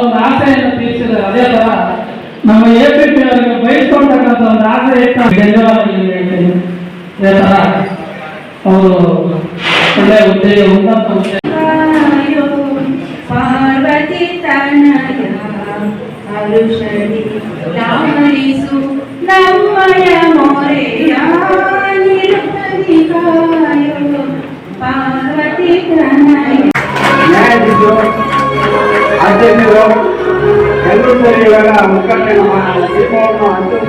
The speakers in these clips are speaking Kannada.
ಒಂದು ಆಸೆಯನ್ನು ತೀರಿಸಿದ್ದಾರೆ. ಅದೇ ತರ ನಮ್ಮ ಎ ಪಿ ಪಿ ಅವರಿಗೆ ಬಯಸ್ಕೊಂಡಕ್ಕಂಥ ಒಂದು ಆಸೆ ಅದೇ ತರ ಅವರು ಒಳ್ಳೆ ಉದ್ಯೋಗ ಉನ್ನತ ಪಾರ್ವತಿ ತನಯ ನಮ್ಮಯ ಎಲ್ಲರೂ ಸೇರಿ ಇವಾಗ ಮುಖಂಡ ದೀಪವನ್ನು ಹಂಚುವ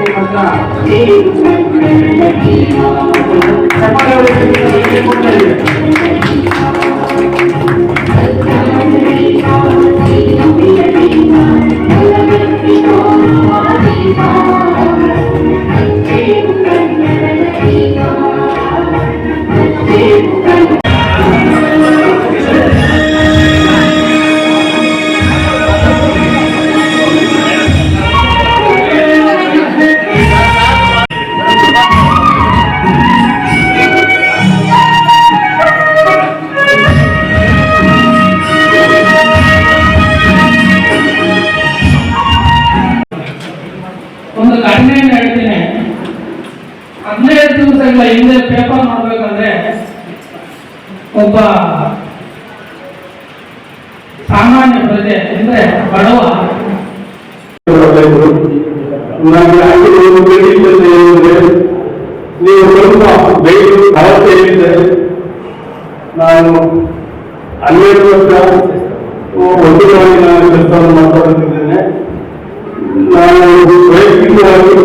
ಒಂದು ಘಟನೆಯನ್ನು ಹೇಳ್ತೀನಿ ಹದಿನೈದು ದಿವಸಗಳ ಹಿಂದೆ ಪೇಪರ್ ಮಾಡ್ಬೇಕಂದ್ರೆ ಒಬ್ಬ ಸಾಮಾನ್ಯ ಪ್ರಜೆ ಅಂದ್ರೆ ಬಡವ. ನೀವು ಸ್ವಲ್ಪ ನಾನು ಹನ್ನೆರಡು ವರ್ಷ ಒಟ್ಟಿಗಾಗಿ ನಾನು ಕೆಲಸವನ್ನು ಮಾಡ್ತಾ ಬಂದಿದ್ದೇನೆ ನಾನು ವೈಯಕ್ತಿಕವಾಗಿ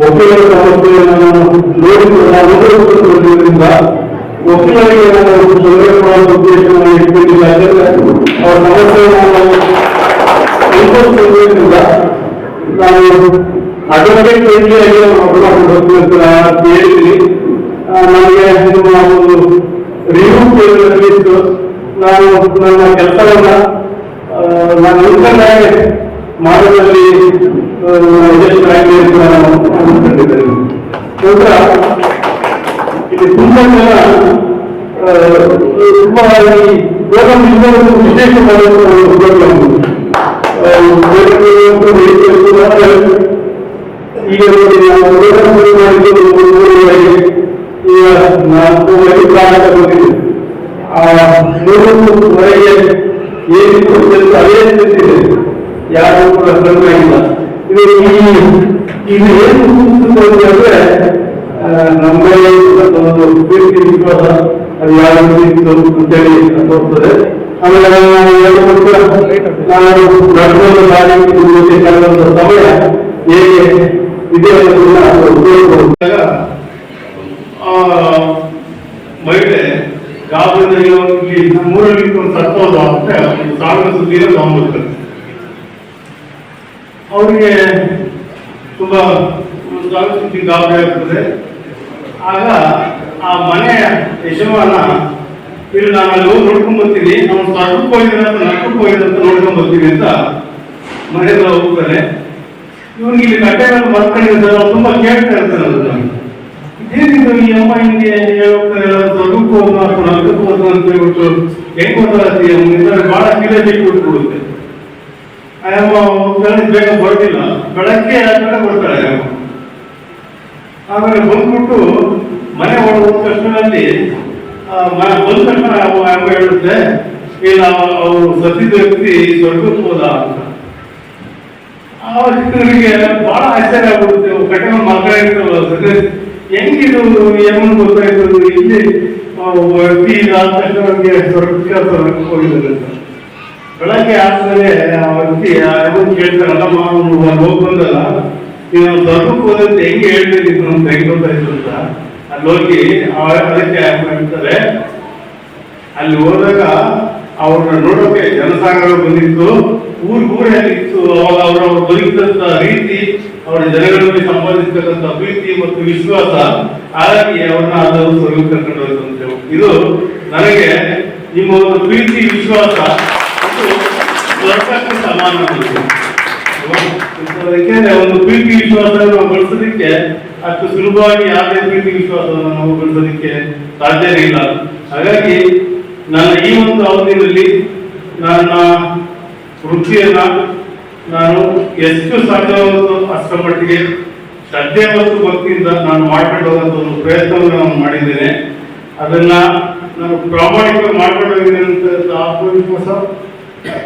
ವಕೀಲರ ಸಮಸ್ಯೆಯನ್ನು ನಾನು ನೋಡಿ ನಾನು ಅನುಭವಿಸುತ್ತಿರುವುದರಿಂದ ವಕೀಲರಿಗೆ ನಾನು ತೊಂದರೆ ಮಾಡುವ ಉದ್ದೇಶವನ್ನು ಇಟ್ಕೊಂಡಿಲ್ಲ ಯಾಕಂದ್ರೆ ಅವರ ಸಮಸ್ಯೆಯನ್ನು ನಾನು ಅನುಭವಿಸುವುದರಿಂದ ನಾನು ಅಡ್ವೊಕೇಟ್ ರೀತಿಯಾಗಿ ಮಾತನಾಡಬೇಕು ಅಂತ ನಾನು ಹೇಳಿದ್ದೀನಿ ಆ, ನನಗೆ ನಿಮ್ಮ ಒಂದು ರಿವ್ಯೂ ಕೇಳಬೇಕಿತ್ತು ನಾನು ನನ್ನ ಕೆಲಸವನ್ನ ಆ, ನಾನು ಉತ್ತಮವಾಗಿ ಮಾಡೋದ್ರಲ್ಲಿ ಆ, ಯಶಸ್ವಿಯಾಗಿ ಅಂತ ನಾನು ಅಂದ್ಕೊಂಡಿದ್ದೇನೆ ನಂತರ ಇಲ್ಲಿ ತುಂಬಾ ಜನ ಆ, ತುಂಬಾ ಈ ಪ್ರೋಗ್ರಾಮ್ ಇನ್ನೊಂದು ವಿಶೇಷವಾದ ಒಂದು ಪ್ರೋಗ್ರಾಮ್ ಈಗ ನೋಡಿ ನಾವು ಪ್ರೋಗ್ರಾಮ್ ಮಾಡಿದ್ದು ಒಂದು ಮೂರುವರೆಗೆ ಈಗ ನಾಲ್ಕು ಗಂಟೆ ಪ್ರಾರಂಭ ಬಂದಿದೆ ಆ ಮೂರುವರೆಗೆ ಏನಿತ್ತು ಕೆಲಸ ಅದೇ ಸ್ಥಿತಿದೆ ಯಾರು ಕೂಡ ಇಲ್ಲ. ಇದು ಇದು ಏನು ಅಂದ್ರೆ ನಮ್ಮಲ್ಲಿ ಒಂದು ಪ್ರೀತಿ ವಿಶ್ವಾಸ ಅದು ಯಾವ ರೀತಿ ಅಂತೇಳಿ ತೋರ್ತದೆ ಆಮೇಲೆ ನಾನು ಎರಡು ವರ್ಷ ನಾನು ನಡೆದ ದಾರಿ ಮುಂದೆ ಕಳೆದ ಸಮಯ ಹೇಗೆ ಇದೆ ಉಪಯೋಗಿಸಿದಾಗ ಮಹಿಳೆ ಗಾಬರಿಯಲ್ಲಿ ನಮ್ಮೂರಲ್ಲಿ ಒಂದು ಸತ್ತೋದು ಅಂತ ಸಾವಿರ ಸುದ್ದಿನ ತಗೊಂಡ್ಬರ್ತಾರೆ ಅವರಿಗೆ ತುಂಬಾ ಜಾಗೃತಿ ಗಾಬರಿ ಆಗ್ತದೆ. ಆಗ ಆ ಮನೆಯ ಯಜಮಾನ ಇಲ್ಲಿ ನಾನು ಅಲ್ಲಿ ಹೋಗಿ ನೋಡ್ಕೊಂಡ್ ಬರ್ತೀನಿ. ಅವ್ನು ಸರ್ಕಕ್ಕೆ ಹೋಗಿದ್ದಾನೆ ಅಂತ ನಡ್ಕೊಂಡು ಹೋಗಿದ್ದಾನೆ ಅಂತ ನೋಡ್ಕೊಂಡು ಬರ್ತೀನಿ ಅಂತ ಮನೆ ಹತ್ರ ಇವನಿಗೆ ಇಲ್ಲಿ ಕಟ್ಟೆಗಳನ್ನು ಬರ್ಕೊಂಡಿರ್ತಾರೆ ಅವ್ನು ತುಂಬಾ ಕೇಳ್ತಾ ಇರ್ತಾರೆ ಅದನ್ನ ಏನಿದ್ರು ಈ ಅಮ್ಮ ಹಿಂಗೆ ಹೋಗ್ತಾರೆ ನರಕಕ್ಕೆ ಹೋದ್ನ ಅಂತ ಹೇಳ್ಬಿಟ್ಟು ಹೆಂಗ್ ಅವನಿಂದ ಬಹಳ ಕಿಲೆ ಬಿಟ್ಬಿಟ್ಬಿಡುತ್ತೆ ಹೋಗ್ತಾನೆ ಬೇಗ ಬರ್ತಿಲ್ಲ ಬೆಳಗ್ಗೆ ಆ ಕಡೆ ಬರ್ತಾಳೆ ಅಯ್ಯಮ್ಮ ಆಮೇಲೆ ಬಂದ್ಬಿಟ್ಟು ಮನೆ ಒಳಗೆ ಹೋದ ತಕ್ಷಣದಲ್ಲಿ ಬಂದ ತಕ್ಷಣ ಆಯಾಮ ಹೇಳುತ್ತೆ, ಇಲ್ಲ, ಅವರು ಸತ್ತಿದ ವ್ಯಕ್ತಿ ಸ್ವರ್ಗಕ್ಕೆ ಹೋದ ಅಂತ. ಅವರಿಗೆ ಬಹಳ ಆಶ್ಚರ್ಯ ಆಗ್ಬಿಡುತ್ತೆ. ಕಟ್ಟೆ ಮಕ್ಕಳಿರ್ತಲ್ಲ ಹೆಂಗಿದು ಯಮನ್ ಗೊತ್ತಾಯ್ತು ಇಲ್ಲಿ ವ್ಯಕ್ತಿ ಇಲ್ಲ ಅಂತ ಸ್ವರ್ಗಕ್ಕೆ ಹೋಗಿದ್ದಾರೆ ಅಂತ. ಬೆಳಗ್ಗೆ ಆದ್ಮೇಲೆ ಆ ವ್ಯಕ್ತಿ ಯಾರು ಕೇಳ್ತಾರಲ್ಲ ಅವನು ಹೋಗಿ ಬಂದಲ್ಲ ನೀವು ಸ್ವರ್ಗಕ್ಕೆ ಹೆಂಗೆ ಹೇಳ್ಬೇಕಿತ್ತು ಅಂತ ಹೆಂಗ್ ಗೊತ್ತಾಯ್ತು ಅಂತ? ಅಲ್ಲಿ ಹೋಗಿ ಅವರ ಅದಕ್ಕೆ ಹೇಳ್ತಾರೆ ಅಲ್ಲಿ ಹೋದಾಗ ಅವ್ರನ್ನ ನೋಡೋಕೆ ಜನಸಾಗರ ಬಂದಿತ್ತು. ಊರ್ ಊರೇ ಇತ್ತು. ಅವಾಗ ಅವ್ರ ಬದುಕಿದಂತ ರೀತಿ, ಅವರ ಜನಗಳಲ್ಲಿ ಸಂಪಾದಿಸ್ತಕ್ಕಂಥ ಪ್ರೀತಿ ಮತ್ತು ವಿಶ್ವಾಸ ಹಾಗಾಗಿ ಅವ್ರನ್ನ ಅದು ಸ್ವರ್ಗ ಕರ್ಕೊಂಡು ಹೋಯ್ತು ಅಂತ ಇದು ನನಗೆ ನಿಮ್ಮ ಒಂದು ಪ್ರೀತಿ, ವಿಶ್ವಾಸ. ಇದು ಸ್ವರ್ಗಕ್ಕೆ ಸಮಾನ. ಯಾಕೆಂದ್ರೆ ಒಂದು ಪ್ರೀತಿ ವಿಶ್ವಾಸವನ್ನು ನಾವು ಬಳಸೋದಕ್ಕೆ ಅಷ್ಟು ಸುಲಭವಾಗಿ ಯಾವುದೇ ಪ್ರೀತಿ ವಿಶ್ವಾಸವನ್ನು ನಾವು ಬಳಸೋದಕ್ಕೆ ಸಾಧ್ಯನೇ ಇಲ್ಲ ಹಾಗಾಗಿ ನನ್ನ ಈ ಒಂದು ಅವಧಿಯಲ್ಲಿ ನನ್ನ ವೃತ್ತಿಯನ್ನ ನಾನು ಎಷ್ಟು ಸಾಧ್ಯವಾಗುತ್ತೋ ಅಷ್ಟರ ಮಟ್ಟಿಗೆ ಶ್ರದ್ಧೆ ಮತ್ತು ಭಕ್ತಿಯಿಂದ ನಾನು ಮಾಡ್ಕೊಂಡು ಒಂದು ಪ್ರಯತ್ನವನ್ನು ನಾನು ಮಾಡಿದ್ದೇನೆ ಅದನ್ನ ನಾನು ಪ್ರಾಮಾಣಿಕ ಮಾಡ್ಕೊಂಡು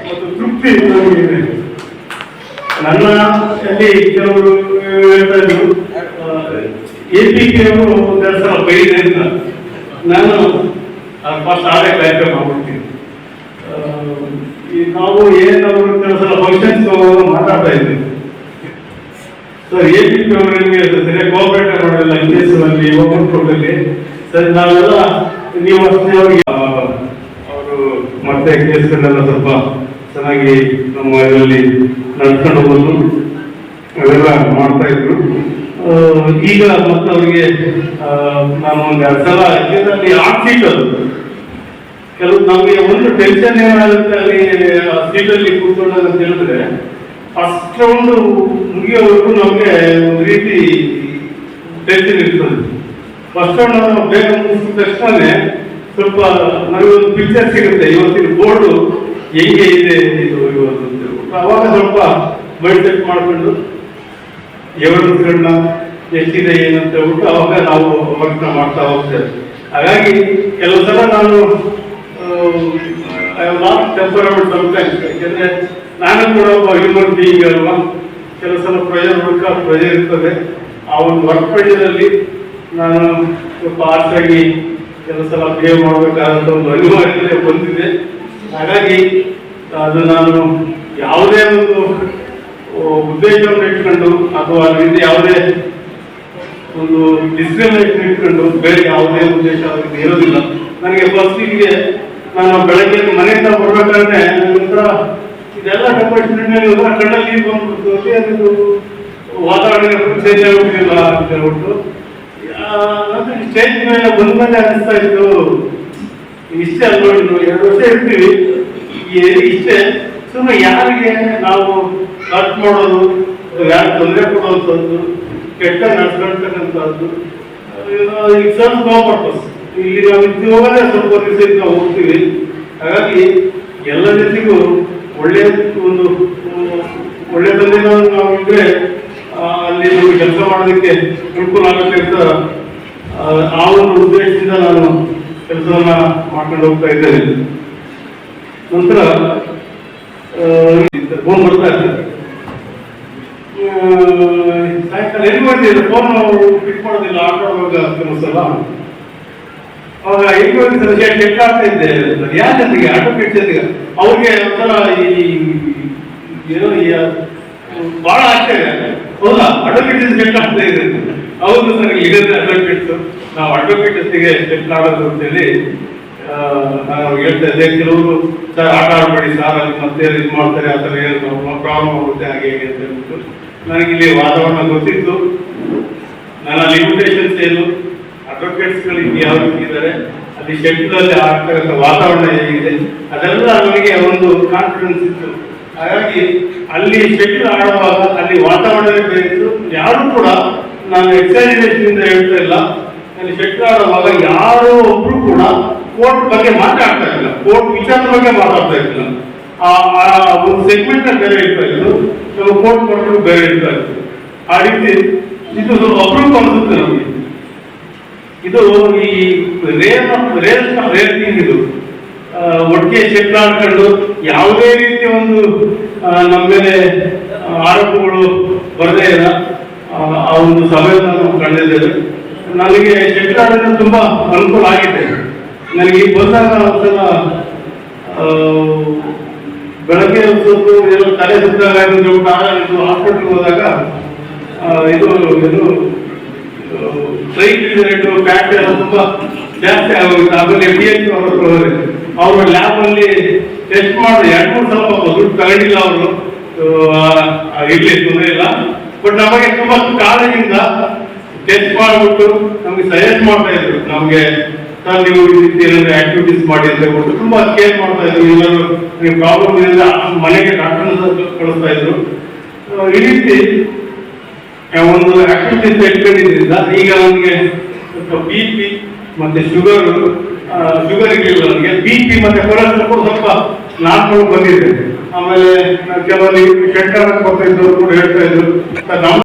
ಮತ್ತು ತೃಪ್ತಿ ನನಗಿದೆ ನನ್ನ ಅಲ್ಲಿ ಕೆಲವರು ಹೇಳ್ತಾ ಎ ಪಿ ಕೆ ಅವರು ಕೆಲಸ ಬೈದೆ ಅಂತ. ನಾನು ಫಸ್ಟ್ ಆಡೇ ಕಾರ್ಯಕ್ರಮ ಮಾಡ್ಬಿಡ್ತೀನಿ. ನಾವು ಏನಾದ್ರು ಕೆಲಸ ಫಂಕ್ಷನ್ಸ್ ಮಾತಾಡ್ತಾ ಇದ್ದೀವಿ. ಸರ್ ಎ ಪಿ ಪಿ ಅವರು ನಿಮಗೆ ಸರಿಯಾಗಿ ಕೋಆಪರೇಟ್ ಮಾಡೋದಿಲ್ಲ ಅಲ್ಲಿ ಓಪನ್ ಅಲ್ಲಿ. ಸರ್ ನಾವೆಲ್ಲ, ನೀವು ಅವರು ಮತ್ತೆ ಕೇಸ್ಗಳನ್ನೆಲ್ಲ ಸ್ವಲ್ಪ ಚೆನ್ನಾಗಿ ನಮ್ಮ ಇದರಲ್ಲಿ ನಡ್ಕೊಂಡು ಬಂದು ಅವೆಲ್ಲ ಮಾಡ್ತಾ ಇದ್ರು. ಈಗ ಮತ್ತೆ ಅವರಿಗೆ ನಾನು ಒಂದು ಎರಡು ಸಲ ಆನ್ ಸೀಟ್ ಅದು. ಕೆಲವು ನಮಗೆ ಒಂದು ಟೆನ್ಷನ್ ಏನಾಗುತ್ತೆ ಅಲ್ಲಿ ಸೀಟಲ್ಲಿ ಕೂತ್ಕೊಂಡಾಗ ಅಂತ ಹೇಳಿದ್ರೆ, ಅಷ್ಟೊಂದು ಮುಗಿಯೋವರೆಗೂ ನಮಗೆ ಒಂದು ರೀತಿ ಟೆನ್ಷನ್ ಇರ್ತದೆ. ಫಸ್ಟ್ ನಾವು ಬೇಗ ಮುಗಿಸಿದ ತಕ್ಷಣ ಸ್ವಲ್ಪ ನಮಗೆ ಒಂದು ಪಿಕ್ಚರ್ ಸಿಗುತ್ತೆ. ಇವತ್ತಿನ ಬೋರ್ಡು ಹೆಂಗೆ ಇದೆ ಇದು ಹೇಳ್ಬಿಟ್ಟು. ಅವಾಗ ಸ್ವಲ್ಪ ಮೈಂಡ್ ಸೆಟ್ ಮಾಡ್ಕೊಂಡು ಕಣ್ಣ ಎಷ್ಟಿದೆ ಏನು ಅಂತ ಹೇಳ್ಬಿಟ್ಟು ಅವಾಗ ನಾವು ವರ್ಕ್ ಮಾಡ್ತಾ ಹೋಗ್ತೇವೆ. ಹಾಗಾಗಿ ಕೆಲವು ಸಲ ನಾನು ಟೆಂಪರಮೆಂಟ್ ಸಮಟೈಮ್ಸ್ ಯಾಕೆಂದ್ರೆ ನಾನು ಕೂಡ ಒಬ್ಬ ಹ್ಯೂಮನ್ ಬೀಯಿಂಗ್ ಅಲ್ವಾ? ಕೆಲವು ಸಲ ಪ್ರೆಜರ್ ಮೂಲಕ ಪ್ರೆಜರ್ ಇರ್ತದೆ. ಆ ಒಂದು ವರ್ಕ್ ಪ್ರೆಷರಲ್ಲಿ ನಾನು ಸ್ವಲ್ಪ ಆರ್ಟಾಗಿ ಕೆಲವು ಸಲ ಬಿಹೇವ್ ಮಾಡಬೇಕಾದಂಥ ಒಂದು ಅನಿವಾರ್ಯತೆ ಬಂದಿದೆ. ಹಾಗಾಗಿ, ಅದು ನಾನು ಯಾವುದೇ ಒಂದು ಉದ್ದೇಶವನ್ನು ಇಟ್ಕೊಂಡು, ಅಥವಾ ಅದರಿಂದ ಯಾವುದೇ ಒಂದು ಡಿಸ್ಕ್ರಿಮಿನೇಷನ್ ಇಟ್ಕೊಂಡು ಬೇರೆ ಯಾವುದೇ ಉದ್ದೇಶ ಅವರಿಗೆ ಇರೋದಿಲ್ಲ ನನಗೆ ಫಸ್ಟಿಗೆ ನಾನು ಬೆಳಗ್ಗೆ ಮನೆಯಿಂದ ಬರ್ಬೇಕಾದ್ರೆ ನಂತರ ಇದೆಲ್ಲ ಡೆಪಾರ್ಟ್ಮೆಂಟ್ ಕಣ್ಣಲ್ಲಿ ನೀರು ಬಂದ್ಬಿಡ್ತು ಅದೇ ಅದು ವಾತಾವರಣ ಚೇಂಜ್ ಆಗಿಬಿಟ್ಟಿಲ್ಲ ಅಂತ ಹೇಳ್ಬಿಟ್ಟು ಸ್ಟೇಜ್ ಮೇಲೆ ಬಂದ್ಮೇಲೆ ಅನಿಸ್ತಾ ಇತ್ತು. ಇಷ್ಟೇ ಅನ್ಕೊಂಡು ನೋಡಿ ಎರಡು ವರ್ಷ ಇರ್ತೀವಿ. ಇಷ್ಟೇ. ಸುಮ್ಮನೆ ಯಾರಿಗೆ ನಾವು ಖರ್ಚು ಮಾಡೋದು ಯಾರು ತೊಂದರೆ ಕೊಡುವಂಥದ್ದು, ಕೆಟ್ಟ ನಡ್ಸ್ಕೊಳ್ತಕ್ಕಂಥದ್ದು ಈಗ ಪರ್ಪಸ್ ಇಲ್ಲಿ ನಾವು ಇದ್ದು ಹೋಗೋದೇ ಸ್ವಲ್ಪ ದಿವಸ ನಾವು ಹೋಗ್ತೀವಿ. ಹಾಗಾಗಿ ಎಲ್ಲ ಜೊತೆಗೂ ಒಳ್ಳೆಯ ಒಂದು ಒಳ್ಳೆಯ ಒಳ್ಳೆಯದಲ್ಲಿ ನಾವು ನಾವು ಇದ್ರೆ ಅಲ್ಲಿ ಕೆಲಸ ಮಾಡೋದಕ್ಕೆ ಅನುಕೂಲ ಆಗುತ್ತೆ ಅಂತ ಆ ಒಂದು ಉದ್ದೇಶದಿಂದ ನಾನು ಕೆಲಸವನ್ನ ಮಾಡ್ಕೊಂಡು ಹೋಗ್ತಾ ಇದ್ದೇನೆ. ನಂತರ ಫೋನ್ ಬರ್ತಾ ಇರ್ತದೆ. ಸಾಯಂಕಾಲ ಎಲ್ಲಿ ಮಾಡ್ತಿದ್ರು ಫೋನ್ ಪಿಕ್ ಮಾಡೋದಿಲ್ಲ ಆಟ ಆಡುವಾಗ ಕೆಲವು ಸಲ. ಅವಾಗ ಎಲ್ಲಿ ಹೋಗಿದ್ದ ಚೆಕ್ ಆಗ್ತಾ ಇದ್ದೆ. ಯಾರ ಜೊತೆಗೆ? ಅಡ್ವೊಕೇಟ್ ಜೊತೆಗೆ. ಅವ್ರಿಗೆ ಒಂಥರ ಈ, ಏನೋ ಬಹಳ ಆಶ್ಚರ್ಯ. ಹೌದಾ? ಅಡ್ವೊಕೇಟ್ ಚೆಕ್ ಆಗ್ತಾ ಇದೆ ಹೌದು ಸರ್ ಇಲ್ಲದೆ ಅಡ್ವೊಕೇಟ್ ನಾವು ಅಡ್ವೊಕೇಟ್ ಜೊತೆಗೆ ಚೆಕ್ ಆಡೋದು ಅಂತೇಳಿ ನಾನು ಹೇಳ್ತಾ ಇದ್ದೆ. ಕೆಲವರು, ಸರ್, ಆಟ ಆಡ್ಬೇಡಿ ಸರ್, ಅಲ್ಲಿ ಮತ್ತೆ ಇದು ಮಾಡ್ತಾರೆ, ಆ ಥರ ಏನು ಪ್ರಾಬ್ಲಮ್ ಆಗುತ್ತೆ, ಹಾಗೆ ಹೇಗೆ ಅಂತ ಹೇಳ್ಬಿಟ್ಟು ನನಗೆ ಇಲ್ಲಿ ವಾತಾವರಣ ಗೊತ್ತಿತ್ತು. ನನ್ನ ಲಿಮಿಟೇಷನ್ಸ್ ಏನು? ಅಡ್ವೊಕೇಟ್ಸ್ ಇಲ್ಲಿ ಯಾವ ರೀತಿ ಇದ್ದಾರೆ? ಅಲ್ಲಿ ಶೆಟ್ಲಲ್ಲಿ ಆಗ್ತಕ್ಕಂಥ ವಾತಾವರಣ ಹೇಗಿದೆ? ಅದೆಲ್ಲ ನನಗೆ ಒಂದು ಕಾನ್ಫಿಡೆನ್ಸ್ ಇತ್ತು. ಹಾಗಾಗಿ ಅಲ್ಲಿ ಶೆಟ್ಲ್ ಆಡುವಾಗ ಅಲ್ಲಿ ವಾತಾವರಣವೇ ಬೇರೆ ಇತ್ತು ಯಾರು ಕೂಡ ನಾನು ಎಕ್ಸಾಮಿನೇಷನ್ ಹೇಳ್ತಾ ಇಲ್ಲ. ಶೆಟ್ಟರ್ ಅವರ ಆಡುವಾಗ ಯಾರೋ ಒಬ್ರು ಕೂಡ ಕೋರ್ಟ್ ಬಗ್ಗೆ ಮಾತಾಡ್ತಾ ಇಲ್ಲ ಕೋರ್ಟ್ ವಿಚಾರದ ಬಗ್ಗೆ ಮಾತಾಡ್ತಾ ಇಲ್ಲ ಆ ಒಂದು ಸೆಗ್ಮೆಂಟ್ ಬೇರೆ ಇರ್ತಾ ಇದ್ರು ಕೆಲವು ಕೋರ್ಟ್ ಕೊಟ್ಟರು ಬೇರೆ ಇರ್ತಾ ಇತ್ತು ಆ ರೀತಿ ಇದು ಅಪ್ರೂವ್ ಅನ್ಸುತ್ತೆ ನಮಗೆ. ಇದು ಈ ರೇಲ್ ರೇಲ್ ರೇಲ್ ಇದು ಒಟ್ಟಿಗೆ ಶೆಟ್ಟರ್ ಆಡ್ಕೊಂಡು ಯಾವುದೇ ರೀತಿಯ ಒಂದು ನಮ್ಮ ಮೇಲೆ ಆರೋಪಗಳು ಬರದೇ ಇಲ್ಲ. ಆ, ಒಂದು ಸಭೆಯನ್ನು ನಾವು ಕಂಡಿದ್ದೇವೆ ನನಗೆ ಚೆಕ್ ತುಂಬ ಅನುಕೂಲ ಆಗಿದೆ. ನನಗೆ ಬಂದಾಗ ಒಂದ್ಸಲ ಬೆಳಗ್ಗೆ ಸ್ವಲ್ಪ ಏನೋ ತಲೆ ಸುತ್ತಾಗ ಇದು ಹಾಸ್ಪಿಟಲ್ಗೆ ಹೋದಾಗ ಇದು ಇದು ರೇಟು ಬ್ಯಾಟ್ ಎಲ್ಲ ತುಂಬಾ ಜಾಸ್ತಿ ಆಗೋಗುತ್ತೆ. ಆಮೇಲೆ ಡಿ ಎಚ್ ಅವರು ಅವರು ಲ್ಯಾಬ್ ಅಲ್ಲಿ ಟೆಸ್ಟ್ ಮಾಡಿ ಎರಡು ಮೂರು ಸಲ ದುಡ್ಡು ತಗೊಂಡಿಲ್ಲ ಅವರು. ಇರ್ಲಿ ತೊಂದರೆ ಇಲ್ಲ. ಬಟ್ ನಮಗೆ ತುಂಬಾ ಕಾಲದಿಂದ ಟೆಸ್ಟ್ ಮಾಡಿಬಿಟ್ಟು ನಮಗೆ ಸಜೆಸ್ಟ್ ಮಾಡ್ತಾ ಇದ್ರು. ನಮಗೆ, ಸರ್, ನೀವು ಈ ರೀತಿ ಏನಾದ್ರು ಆಕ್ಟಿವಿಟೀಸ್ ಮಾಡಿ ಅಂತ ಹೇಳ್ಬಿಟ್ಟು ತುಂಬಾ ಕೇರ್ ಮಾಡ್ತಾ ಇದ್ರು. ಏನಾದ್ರು ನೀವು ಪ್ರಾಬ್ಲಮ್ ಇರಲಿಲ್ಲ ಮನೆಗೆ ಡಾಕ್ಟರ್ ಕಳಿಸ್ತಾ ಇದ್ರು. ಈ ರೀತಿ ಒಂದು ಆಕ್ಟಿವಿಟೀಸ್ ಇಟ್ಕೊಂಡಿದ್ರಿಂದ ಈಗ ನನಗೆ ಬಿ ಪಿ ಮತ್ತೆ ಶುಗರ್ ಶುಗರ್ ಇರಲಿಲ್ಲ ನನಗೆ ಬಿ ಪಿ ಮತ್ತೆ ಕೊಲೆಸ್ಟ್ರಾಲ್ ಸ್ವಲ್ಪ ನಾಲ್ಕು ಬಂದಿದೆ. ಆಮೇಲೆ ಕೆಲವೊಂದು ಕೆಟ್ಟ ಕೊಡ್ತಾ ಇದ್ದವರು ಕೂಡ ಹೇಳ್ತಾ ಇದ್ರು. "ಸರ್, ನಮ್ಮ